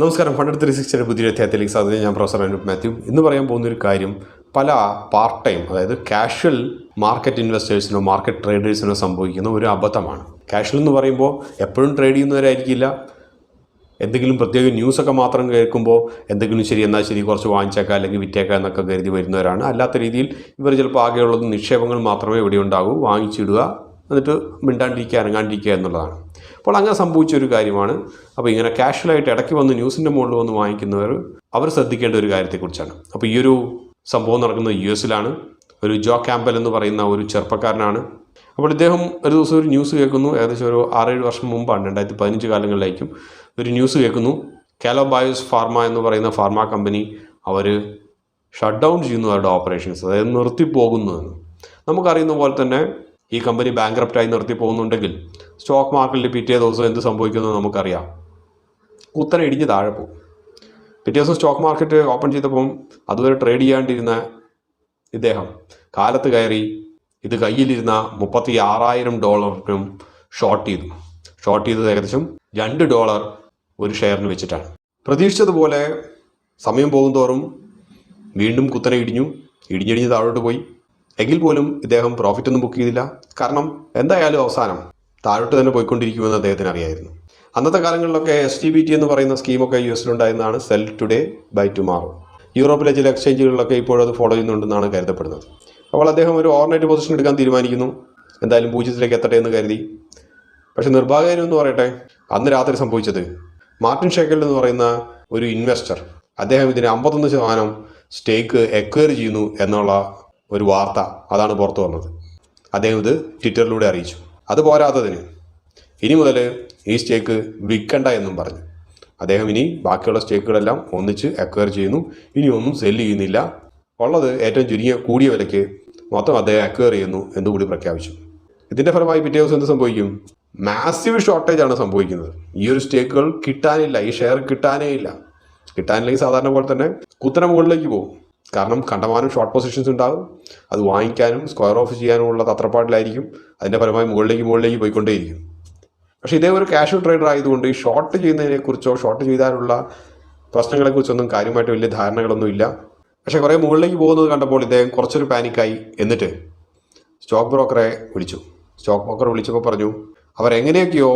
നമസ്കാരം. Fund three സിക്സ്റ്റിയുടെ പുതിയ അധ്യായത്തിലേക്ക് സാധ്യത ഞാൻ പ്രൊഫസർ അനൂപ് മാത്യു. ഇന്ന് പറയാൻ പോകുന്ന ഒരു കാര്യം പല പാർട്ട് ടൈം അതായത് കാഷ്വൽ മാർക്കറ്റ് ഇൻവെസ്റ്റേഴ്സിനോ മാർക്കറ്റ് ട്രേഡേഴ്സിനോ സംഭവിക്കുന്ന ഒരു അബദ്ധമാണ്. കാഷ്വൽ എന്ന് പറയുമ്പോൾ എപ്പോഴും ട്രേഡ് ചെയ്യുന്നവരായിരിക്കില്ല. എന്തെങ്കിലും പ്രത്യേക ന്യൂസൊക്കെ മാത്രം കേൾക്കുമ്പോൾ എന്തെങ്കിലും ശരി എന്നാൽ ശരി കുറച്ച് വാങ്ങിച്ചേക്കാം അല്ലെങ്കിൽ വിറ്റേക്കാം എന്നൊക്കെ കരുതി വരുന്നവരാണ്. അല്ലാത്ത രീതിയിൽ ഇവർ ചിലപ്പോൾ ആകെയുള്ളത് നിക്ഷേപങ്ങൾ മാത്രമേ ഇവിടെ ഉണ്ടാകൂ. വാങ്ങിച്ചിടുക എന്നിട്ട് മിണ്ടാണ്ടിരിക്കുക അനങ്ങാണ്ടിരിക്കുക എന്നുള്ളതാണ്. അപ്പോൾ അങ്ങനെ സംഭവിച്ച ഒരു കാര്യമാണ്. അപ്പോൾ ഇങ്ങനെ കാഷ്വലായിട്ട് ഇടയ്ക്ക് വന്ന് ന്യൂസിന്റെ മുകളിൽ വന്ന് വാങ്ങിക്കുന്നവർ അവർ ശ്രദ്ധിക്കേണ്ട ഒരു കാര്യത്തെക്കുറിച്ചാണ്. അപ്പോൾ ഈ ഒരു സംഭവം നടക്കുന്നത് യു എസിലാണ്. ഒരു ജോ ക്യാമ്പൽ എന്ന് പറയുന്ന ഒരു ചെറുപ്പക്കാരനാണ്. അപ്പോൾ ഇദ്ദേഹം ഒരു ദിവസം ഒരു ന്യൂസ് കേൾക്കുന്നു. ഏകദേശം ഒരു ആറേഴ് വർഷം മുമ്പാണ് രണ്ടായിരത്തി പതിനഞ്ച് കാലങ്ങളിലേക്കും ഒരു ന്യൂസ് കേൾക്കുന്നു. കാലോ ബയോസ് ഫാർമ എന്ന് പറയുന്ന ഫാർമ കമ്പനി അവർ ഷട്ട് ഡൗൺ ചെയ്യുന്നു അവരുടെ ഓപ്പറേഷൻസ് അതായത് നിർത്തിപ്പോകുന്നു എന്ന്. നമുക്കറിയുന്ന പോലെ തന്നെ ഈ കമ്പനി ബാങ്ക്രപ്റ്റായി നിർത്തി പോകുന്നുണ്ടെങ്കിൽ സ്റ്റോക്ക് മാർക്കറ്റിൽ പിറ്റേ ദിവസം എന്ത് സംഭവിക്കുന്നു നമുക്കറിയാം. കുത്തനെ ഇടിഞ്ഞ് താഴെ പോകും. പിറ്റേ ദിവസം സ്റ്റോക്ക് മാർക്കറ്റ് ഓപ്പൺ ചെയ്തപ്പോൾ അതുവരെ ട്രേഡ് ചെയ്യാണ്ടിരുന്ന ഇദ്ദേഹം കാലത്ത് കയറി ഇത് കയ്യിലിരുന്ന മുപ്പത്തി ആറായിരം ഡോളറിനും ഷോർട്ട് ചെയ്തു. ഷോർട്ട് ചെയ്തത് ഏകദേശം രണ്ട് ഡോളർ ഒരു ഷെയറിന് വെച്ചിട്ടാണ്. പ്രതീക്ഷിച്ചതുപോലെ സമയം പോകുന്തോറും വീണ്ടും കുത്തനെ ഇടിഞ്ഞു. ഇടിഞ്ഞിടിഞ്ഞ് താഴോട്ട് പോയി. എങ്കിൽ പോലും ഇദ്ദേഹം പ്രോഫിറ്റ് ഒന്നും ബുക്ക് ചെയ്തില്ല. കാരണം എന്തായാലും അവസാനം താഴോട്ട് തന്നെ പോയിക്കൊണ്ടിരിക്കുമെന്ന് അദ്ദേഹത്തിന് അറിയായിരുന്നു. അന്നത്തെ കാലങ്ങളിലൊക്കെ എസ് ടി ബി ടി എന്ന് പറയുന്ന സ്കീമൊക്കെ യു എസിലുണ്ടായിരുന്നതാണ് സെൽ ടുഡേ ബൈ ടുമാറോ യൂറോപ്പിലെ ചില എക്സ്ചേഞ്ചുകളിലൊക്കെ ഇപ്പോഴത് ഫോളോ ചെയ്യുന്നുണ്ടെന്നാണ് കരുതപ്പെടുന്നത്. അപ്പോൾ അദ്ദേഹം ഒരു ഓവർനൈറ്റ് പൊസിഷൻ എടുക്കാൻ തീരുമാനിക്കുന്നു. എന്തായാലും പൂജ്യത്തിലേക്ക് എത്തട്ടെ എന്ന് കരുതി. പക്ഷേ നിർഭാഗ്യം എന്ന് പറയട്ടെ അന്ന് രാത്രി സംഭവിച്ചത് മാർട്ടിൻ ഷേക്കൽ എന്ന് പറയുന്ന ഒരു ഇൻവെസ്റ്റർ അദ്ദേഹം ഇതിന് അമ്പത്തൊന്ന് ശതമാനം സ്റ്റേക്ക് എക്വയർ ചെയ്യുന്നു എന്നുള്ള ഒരു വാർത്ത അതാണ് പുറത്തു വന്നത്. അദ്ദേഹം ഇത് ട്വിറ്ററിലൂടെ അറിയിച്ചു. അത് പോരാത്തതിന് ഇനി മുതൽ ഈ സ്റ്റേക്ക് വിൽക്കണ്ട എന്നും പറഞ്ഞു. അദ്ദേഹം ഇനി ബാക്കിയുള്ള സ്റ്റേക്കുകളെല്ലാം ഒന്നിച്ച് അക്വയർ ചെയ്യുന്നു. ഇനി ഒന്നും സെല്ല് ചെയ്യുന്നില്ല. ഉള്ളത് ഏറ്റവും ചുരുങ്ങിയ കൂടിയ വിലയ്ക്ക് മൊത്തം അദ്ദേഹം അക്വയർ ചെയ്യുന്നു എന്നുകൂടി പ്രഖ്യാപിച്ചു. ഇതിന്റെ ഫലമായി പിറ്റേ ദിവസം എന്ത് സംഭവിക്കും? മാസീവ് ഷോർട്ടേജ് ആണ് സംഭവിക്കുന്നത്. ഈ ഒരു സ്റ്റേക്കുകൾ കിട്ടാനില്ല. ഈ ഷെയർ കിട്ടാനേ ഇല്ല. കിട്ടാനില്ലെങ്കിൽ സാധാരണ പോലെ തന്നെ കുത്തനെ മുകളിലേക്ക് പോകും. കാരണം കണ്ടമാനം ഷോർട്ട് പൊസിഷൻസ് ഉണ്ടാകും. അത് വാങ്ങിക്കാനും സ്ക്വയർ ഓഫ് ചെയ്യാനുമുള്ള തത്രപ്പാടിലായിരിക്കും. അതിന്റെ ഫലമായി മുകളിലേക്ക് മുകളിലേക്ക് പോയിക്കൊണ്ടേയിരിക്കും. പക്ഷേ ഇതേ ഒരു ക്യാഷ്വൽ ട്രേഡർ ആയതുകൊണ്ട് ഈ ഷോർട്ട് ചെയ്യുന്നതിനെക്കുറിച്ചോ ഷോർട്ട് ചെയ്താലുള്ള പ്രശ്നങ്ങളെക്കുറിച്ചൊന്നും കാര്യമായിട്ട് വലിയ ധാരണകളൊന്നുമില്ല പക്ഷേ കുറേ മുകളിലേക്ക് പോകുന്നത് കണ്ടപ്പോൾ ഇദ്ദേഹം കുറച്ചൊരു പാനിക്കായി എന്നിട്ട് സ്റ്റോക്ക് ബ്രോക്കറെ വിളിച്ചു. സ്റ്റോക്ക് ബ്രോക്കർ വിളിച്ചപ്പോൾ പറഞ്ഞു അവർ എങ്ങനെയൊക്കെയോ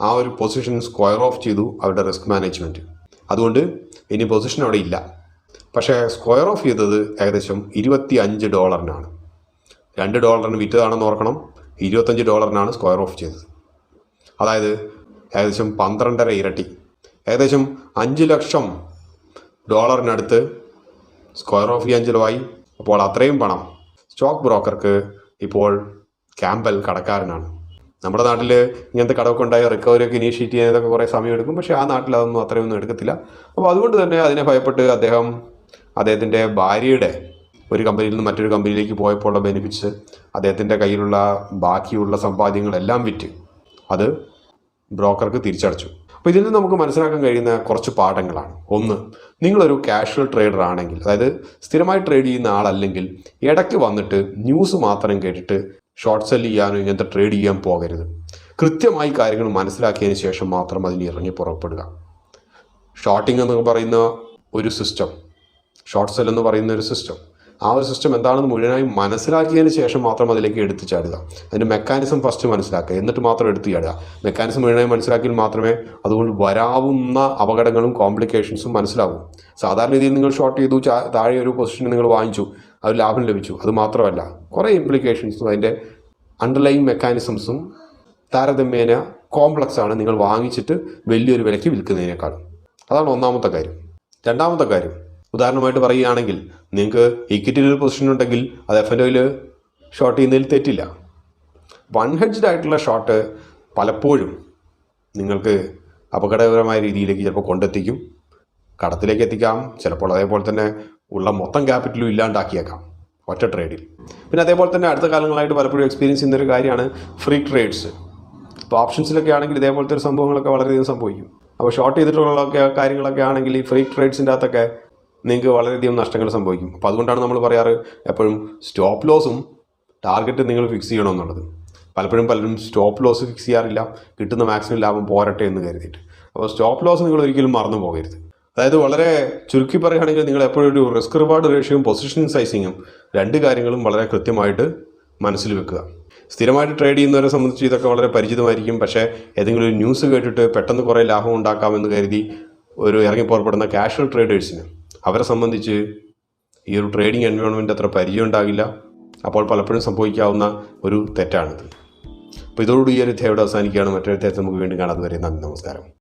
ആ ഒരു പൊസിഷൻ സ്ക്വയർ ഓഫ് ചെയ്തു അവരുടെ റിസ്ക് മാനേജ്മെന്റ് അതുകൊണ്ട് ഇനി പൊസിഷൻ അവിടെ ഇല്ല. പക്ഷേ സ്ക്വയർ ഓഫ് ചെയ്തത് ഏകദേശം ഇരുപത്തി അഞ്ച് ഡോളറിനാണ്. രണ്ട് ഡോളറിന് വിറ്റതാണെന്ന് ഓർക്കണം. ഇരുപത്തഞ്ച് ഡോളറിനാണ് സ്ക്വയർ ഓഫ് ചെയ്തത്. അതായത് ഏകദേശം പന്ത്രണ്ടര ഇരട്ടി. ഏകദേശം അഞ്ച് ലക്ഷം ഡോളറിനടുത്ത് സ്ക്വയർ ഓഫ് ചെയ്യാൻ ചിലവായി അപ്പോൾ അത്രയും പണം സ്റ്റോക്ക് ബ്രോക്കർക്ക് ഇപ്പോൾ ക്യാമ്പൽ കടക്കാരനാണ്. നമ്മുടെ നാട്ടിൽ ഇങ്ങനത്തെ കടമൊക്കെ ഉണ്ടായ റിക്കവറി ഒക്കെ ഇനീഷ്യേറ്റ് ചെയ്യാനൊക്കെ കുറേ സമയം എടുക്കും. പക്ഷേ ആ നാട്ടിൽ അതൊന്നും അത്രയൊന്നും എടുക്കത്തില്ല. അപ്പോൾ അതുകൊണ്ട് തന്നെ അതിനെ ഭയപ്പെട്ട് അദ്ദേഹം അദ്ദേഹത്തിന്റെ ഭാര്യയുടെ ഒരു കമ്പനിയിൽ നിന്ന് മറ്റൊരു കമ്പനിയിലേക്ക് പോയപ്പോൾ ഉള്ള ബെനിഫിറ്റ്സ് അദ്ദേഹത്തിന്റെ കയ്യിലുള്ള ബാക്കിയുള്ള സമ്പാദ്യങ്ങളെല്ലാം വിറ്റ് അത് ബ്രോക്കർക്ക് തിരിച്ചടച്ചു. അപ്പോൾ ഇതിൽ നിന്ന് നമുക്ക് മനസ്സിലാക്കാൻ കഴിയുന്ന കുറച്ച് പാഠങ്ങളാണ്. ഒന്ന് നിങ്ങളൊരു കാഷ്വൽ ട്രേഡർ ആണെങ്കിൽ അതായത് സ്ഥിരമായി ട്രേഡ് ചെയ്യുന്ന ആളല്ലെങ്കിൽ ഇടയ്ക്ക് വന്നിട്ട് ന്യൂസ് മാത്രം കേട്ടിട്ട് ഷോർട്ട് സെൽ ചെയ്യാനോ ഇങ്ങനത്തെ ട്രേഡ് ചെയ്യാൻ പോകരുത്. കൃത്യമായി കാര്യങ്ങൾ മനസ്സിലാക്കിയതിന് ശേഷം മാത്രം അതിന് ഇറങ്ങി പുറപ്പെടുക. ഷോർട്ടിംഗ് എന്ന് പറയുന്ന ഒരു സിസ്റ്റം ഷോർട്ട് സെൽ എന്ന് പറയുന്ന ഒരു സിസ്റ്റം ആ ഒരു സിസ്റ്റം എന്താണെന്ന് മുഴുവനായി മനസ്സിലാക്കിയതിന് ശേഷം മാത്രം അതിലേക്ക് എടുത്തു ചാടുക. അതിന്റെ മെക്കാനിസം ഫസ്റ്റ് മനസ്സിലാക്കുക. എന്നിട്ട് മാത്രം എടുത്തു ചാടുക. മെക്കാനിസം മുഴുവനായി മനസ്സിലാക്കിയാൽ മാത്രമേ അതുകൊണ്ട് വരാവുന്ന അപകടങ്ങളും കോംപ്ലിക്കേഷൻസും മനസ്സിലാവൂ. സാധാരണ രീതിയിൽ നിങ്ങൾ ഷോർട്ട് ചെയ്തു താഴെ ഒരു പൊസിഷൻ നിങ്ങൾ വാങ്ങിച്ചു അത് ലാഭം ലഭിച്ചു. അത് മാത്രമല്ല കുറേ ഇംപ്ലിക്കേഷൻസും അതിന്റെ അണ്ടർലൈൻ മെക്കാനിസംസും താരതമ്യേന കോംപ്ലക്സ് ആണ് നിങ്ങൾ വാങ്ങിച്ചിട്ട് വലിയൊരു വിലയ്ക്ക് വിൽക്കുന്നതിനേക്കാളും. അതാണ് ഒന്നാമത്തെ കാര്യം. രണ്ടാമത്തെ കാര്യം ഉദാഹരണമായിട്ട് പറയുകയാണെങ്കിൽ നിങ്ങൾക്ക് ഇക്വിറ്റിയിൽ ഒരു പൊസിഷൻ ഉണ്ടെങ്കിൽ അത് എഫ് ഒയിൽ ഷോർട്ട് ചെയ്യുന്നതിൽ തെറ്റില്ല. വൺ ഹെഡ്ജ്ഡ് ആയിട്ടുള്ള ഷോർട്ട് പലപ്പോഴും നിങ്ങൾക്ക് അപകടകരമായ രീതിയിലേക്ക് ചിലപ്പോൾ കൊണ്ടെത്തിക്കും കടത്തിലേക്ക് എത്തിക്കാം ചിലപ്പോൾ അതേപോലെ തന്നെ ഉള്ള മൊത്തം ക്യാപിറ്റലും ഇല്ലാണ്ടാക്കിയേക്കാം ഒറ്റ ട്രേഡിൽ പിന്നെ അതേപോലെ തന്നെ അടുത്ത കാലങ്ങളായിട്ട് പലപ്പോഴും എക്സ്പീരിയൻസ് ചെയ്യുന്നൊരു കാര്യമാണ് ഫ്രീ ട്രേഡ്സ് ഇപ്പോൾ ഓപ്ഷൻസിലൊക്കെ ആണെങ്കിൽ ഇതേപോലത്തെ ഒരു സംഭവങ്ങളൊക്കെ വളരെയധികം സംഭവിക്കും. അപ്പോൾ ഷോർട്ട് ചെയ്തിട്ടുള്ള കാര്യങ്ങളൊക്കെ ആണെങ്കിൽ ഈ ഫ്രീ ട്രേഡ്സിന്റെ അകത്തൊക്കെ നിങ്ങൾക്ക് വളരെയധികം നഷ്ടങ്ങൾ സംഭവിക്കും. അപ്പോൾ അതുകൊണ്ടാണ് നമ്മൾ പറയാറ് എപ്പോഴും സ്റ്റോപ്പ് ലോസും ടാർഗറ്റ് നിങ്ങൾ ഫിക്സ് ചെയ്യണമെന്നുള്ളത് പലപ്പോഴും പലരും സ്റ്റോപ്പ് ലോസ് ഫിക്സ് ചെയ്യാറില്ല. കിട്ടുന്ന മാക്സിമം ലാഭം പോരട്ടെ എന്ന് കരുതിയിട്ട്. അപ്പോൾ സ്റ്റോപ്പ് ലോസ് നിങ്ങൾ ഒരിക്കലും മറന്നു പോകരുത്. അതായത് വളരെ ചുരുക്കി പറയുകയാണെങ്കിൽ നിങ്ങൾ എപ്പോഴും ഒരു റിസ്ക് റിവാർഡ് റേഷ്യോയും പൊസിഷൻ സൈസിങ്ങും രണ്ട് കാര്യങ്ങളും വളരെ കൃത്യമായിട്ട് മനസ്സിൽ വെക്കുക. സ്ഥിരമായിട്ട് ട്രേഡ് ചെയ്യുന്നവരെ സംബന്ധിച്ച് ഇതൊക്കെ വളരെ പരിചിതമായിരിക്കും. പക്ഷേ ഏതെങ്കിലും ഒരു ന്യൂസ് കേട്ടിട്ട് പെട്ടെന്ന് കുറേ ലാഭം ഉണ്ടാക്കാമെന്ന് കരുതി ഒരു ഇറങ്ങി പുറപ്പെടുന്ന കാഷ്വൽ ട്രേഡേഴ്സിന് അവരെ സംബന്ധിച്ച് ഈ ഒരു ട്രേഡിംഗ് എൻവയോൺമെന്റ് അത്ര പരിചയം ഉണ്ടാകില്ല അപ്പോൾ പലപ്പോഴും സംഭവിക്കാവുന്ന ഒരു തെറ്റാണിത്. അപ്പോൾ ഇതോടുകൂടി ഈ ഒരു അധ്യായം അവസാനിക്കുകയാണ്. മറ്റൊരു അധ്യായത്തിൽ നമുക്ക് വീണ്ടും കാണാതെ വരെ നന്ദി നമസ്കാരം.